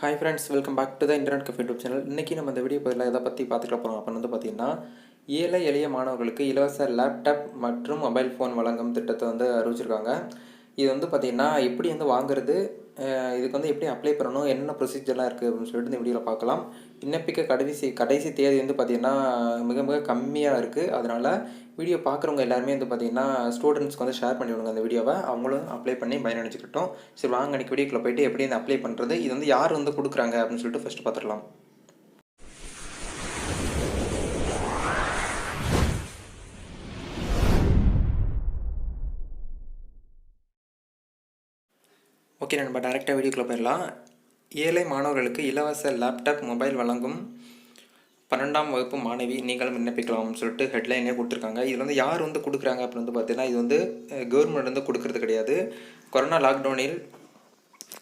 Hi friends welcome back to the internet cafe YouTube channel இன்றைக்கி நம்ம இந்த video பதில் எதை பற்றி பார்த்துக்க போகிறோம் அப்படின்னு வந்து பார்த்திங்கன்னா ஏழை எளிய மாணவர்களுக்கு இலவச லேப்டாப் மற்றும் மொபைல் ஃபோன் வழங்கும் திட்டத்தை வந்து அறிவிச்சிருக்காங்க. இது வந்து பார்த்திங்கன்னா எப்படி வந்து வாங்குறது இதுக்கு வந்து எப்படி அப்ளை பண்ணணும் என்னென்ன ப்ரொசீஜர்லாம் இருக்குது அப்படின்னு சொல்லிட்டு இந்த வீடியோவில் பார்க்கலாம். விண்ணப்பிக்க கடைசி கடைசி தேதி வந்து பார்த்திங்கன்னா மிக மிக கம்மியாக இருக்குது அதனால் வீடியோ பார்க்குறவங்க எல்லாருமே வந்து பார்த்திங்கன்னா ஸ்டூடெண்ட்ஸ்க்கு வந்து ஷேர் பண்ணி விடுங்க அந்த வீடியோவை. அவங்களும் அப்ளை பண்ணி பயனடைச்சிக்கிட்டோம் சரி வாங்க அன்றைக்கி வீடியோக்குள்ளே போயிட்டு எப்படி இந்த அப்ளை பண்ணுறது இது வந்து யார் வந்து கொடுக்குறாங்க அப்படின்னு சொல்லிட்டு ஃபஸ்ட்டு பார்த்துடலாம். ஓகே நம்ம டேரெக்டாக வீடியோக்குள்ளே போயிடலாம். ஏழை மாணவர்களுக்கு இலவச லேப்டாப் மொபைல் வழங்கும் பன்னெண்டாம் வகுப்பு மாணவி நீங்களும் விண்ணப்பிக்கலாம்னு சொல்லிட்டு ஹெட்லைனே கொடுத்துருக்காங்க. இதில் வந்து யார் வந்து கொடுக்குறாங்க அப்படின்னு வந்து பார்த்தீங்கன்னா இது வந்து கவர்மெண்ட் வந்து கொடுக்கறது கிடையாது. கொரோனா லாக்டவுனில்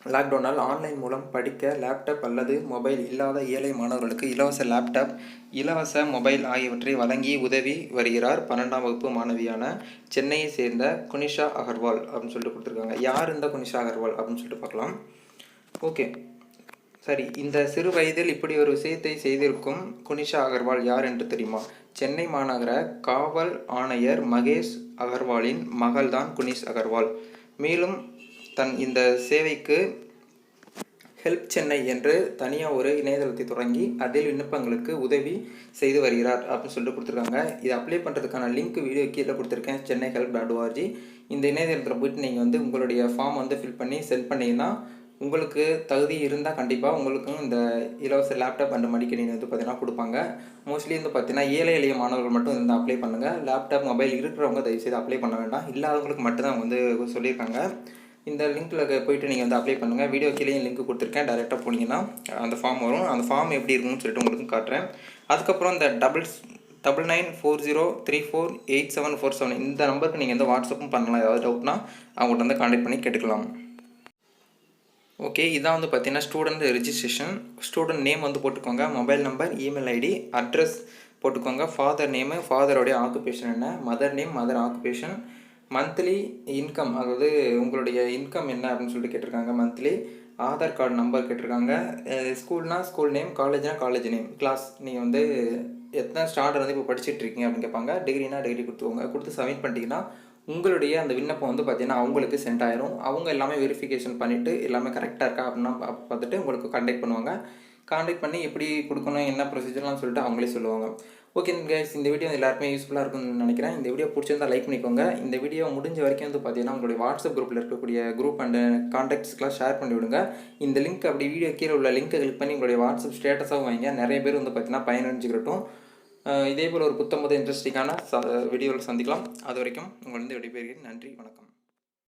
லாக்டவுனால் ஆன்லைன் மூலம் படிக்க லேப்டாப் அல்லது மொபைல் இல்லாத ஏழை மாணவர்களுக்கு இலவச லேப்டாப் இலவச மொபைல் ஆகியவற்றை வழங்கி உதவி வருகிறார் பன்னெண்டாம் வகுப்பு மாணவியான சென்னையை சேர்ந்த குனிஷா அகர்வால் அப்படின்னு சொல்லிட்டு கொடுத்துருக்காங்க. யார் இந்த குனிஷா அகர்வால் அப்படின்னு சொல்லிட்டு பார்க்கலாம். ஓகே. சரி இந்த சிறு வயதில் இப்படி ஒரு விஷயத்தை செய்திருக்கும் குனிஷா அகர்வால் யார் என்று தெரியுமா? சென்னை மாநகர காவல் ஆணையர் மகேஷ் அகர்வாலின் மகள்தான் குனிஷ் அகர்வால். மேலும் தன் இந்த சேவைக்கு ஹெல்ப் சென்னை என்று தனியாக ஒரு இணையதளத்தை தொடங்கி அதில் விண்ணப்பங்களுக்கு உதவி செய்து வருகிறார் அப்படின்னு சொல்லிட்டு கொடுத்துருக்காங்க. இது அப்ளை பண்ணுறதுக்கான லிங்க் வீடியோ கீழே கொடுத்துருக்கேன். சென்னை ஹெல்ப் டாட் ஓஆர்ஜி இந்த இணையதளத்தில் போயிட்டு நீங்கள் வந்து உங்களுடைய ஃபார்ம் வந்து ஃபில் பண்ணி சென்ட் பண்ணிங்கன்னா உங்களுக்கு தகுதி இருந்தால் கண்டிப்பாக உங்களுக்கும் இந்த இலவச லேப்டாப் அண்ட் மடிக்கணினி வந்து பார்த்தீங்கன்னா கொடுப்பாங்க. மோஸ்ட்லி வந்து பார்த்தீங்கன்னா ஏழை எளிய மாணவர்கள் மட்டும் வந்து அப்ளை பண்ணுங்கள் லேப்டாப் மொபைல் இருக்கிறவங்க தயவுசெய்து அப்ளை பண்ண வேண்டாம். இல்லாதவங்களுக்கு மட்டும்தான் அவங்க வந்து சொல்லியிருக்காங்க. இந்த லிங்க்கில் போயிட்டு நீங்கள் வந்து அப்ளை பண்ணுங்கள் வீடியோ கீழே லிங்க் கொடுத்துருக்கேன். டேரெக்டாக போனீங்கன்னா அந்த ஃபார்ம் வரும். அந்த ஃபார்ம் எப்படி இருக்கும்னு சொல்லிட்டு உங்களுக்கு காட்டுறேன். அதுக்கப்புறம் இந்த double double nine four zero three four eight seven four seven இந்த நம்பருக்கு நீங்கள் வந்து வாட்ஸ்அப்பும் பண்ணலாம். ஏதாவது டவுட்னா அவங்கள்ட்ட வந்து காண்டாக்ட் பண்ணி கேட்டுக்கலாம். ஓகே இதான் வந்து பார்த்தீங்கன்னா ஸ்டூடெண்ட் ரிஜிஸ்ட்ரேஷன் ஸ்டூடெண்ட் நேம் வந்து போட்டுக்கோங்க. Mobile number email ID address போட்டுக்கோங்க. ஃபாதர் நேமு ஃபாதரோடைய ஆக்குபேஷன் என்ன? Mother name mother occupation monthly income அதாவது உங்களுடைய இன்கம் என்ன அப்படின்னு சொல்லிட்டு கேட்டிருக்காங்க. மந்த்லி ஆதார் கார்டு நம்பர் கேட்டிருக்காங்க. ஸ்கூல்னால் ஸ்கூல் நேம் காலேஜ்னால் காலேஜ் நேம் கிளாஸ் நீங்கள் வந்து எத்தனை ஸ்டாண்டர்ட் வந்து இப்போ படிச்சுட்டு இருக்கீங்க அப்படின்னு கேட்பாங்க. டிகிரினா டிகிரி கொடுத்துக்கோங்க. கொடுத்து சப்மிட் பண்ணிட்டீங்கன்னா உங்களுடைய அந்த விண்ணப்பம் வந்து பார்த்தீங்கன்னா அவங்களுக்கு சென்ட் ஆயிரும். அவங்க எல்லாமே வெரிஃபிகேஷன் பண்ணிவிட்டு எல்லாமே கரெக்டாக இருக்கா அப்படின்னா பார்த்துட்டு உங்களுக்கு கண்டெக்ட் பண்ணுவாங்க. காண்டாக்ட் பண்ணி எப்படி கொடுக்கணும் என்ன ப்ரொசீஜர்லாம் சொல்லிட்டு அவங்களே சொல்லுவாங்க. ஓகே கைஸ் இந்த வீடியோ எல்லாருமே யூஸ்ஃபுல்லாக இருக்கும்னு நினைக்கிறேன். இந்த வீடியோ பிடிச்சிருந்தா லைக் பண்ணிக்கோங்க. இந்த வீடியோ முடிஞ்ச வரைக்கும் வந்து பார்த்தீங்கன்னா உங்களுடைய வாட்ஸ்அப் குரூப்பில் இருக்கக்கூடிய குரூப் அண்ட் காண்டாக்ட்ஸ்க்கெலாம் ஷேர் பண்ணி விடுங்க. இந்த லிங்க் அப்படி வீடியோ கீழே உள்ள லிங்க்கை கிளிக் பண்ணி உங்களுடைய வாட்ஸ்அப் ஸ்டேட்டஸாகவும் வைங்க. நிறைய பேர் வந்து பார்த்தீங்கன்னா பயனடைஞ்சிக்கிட்டும். இதே போல் ஒரு புத்தம்பது இன்ட்ரெஸ்டிங்கான ச வீடியோவில் சந்திக்கலாம். அது வரைக்கும் உங்களிருந்து விடைபெறுகிறேன். நன்றி வணக்கம்.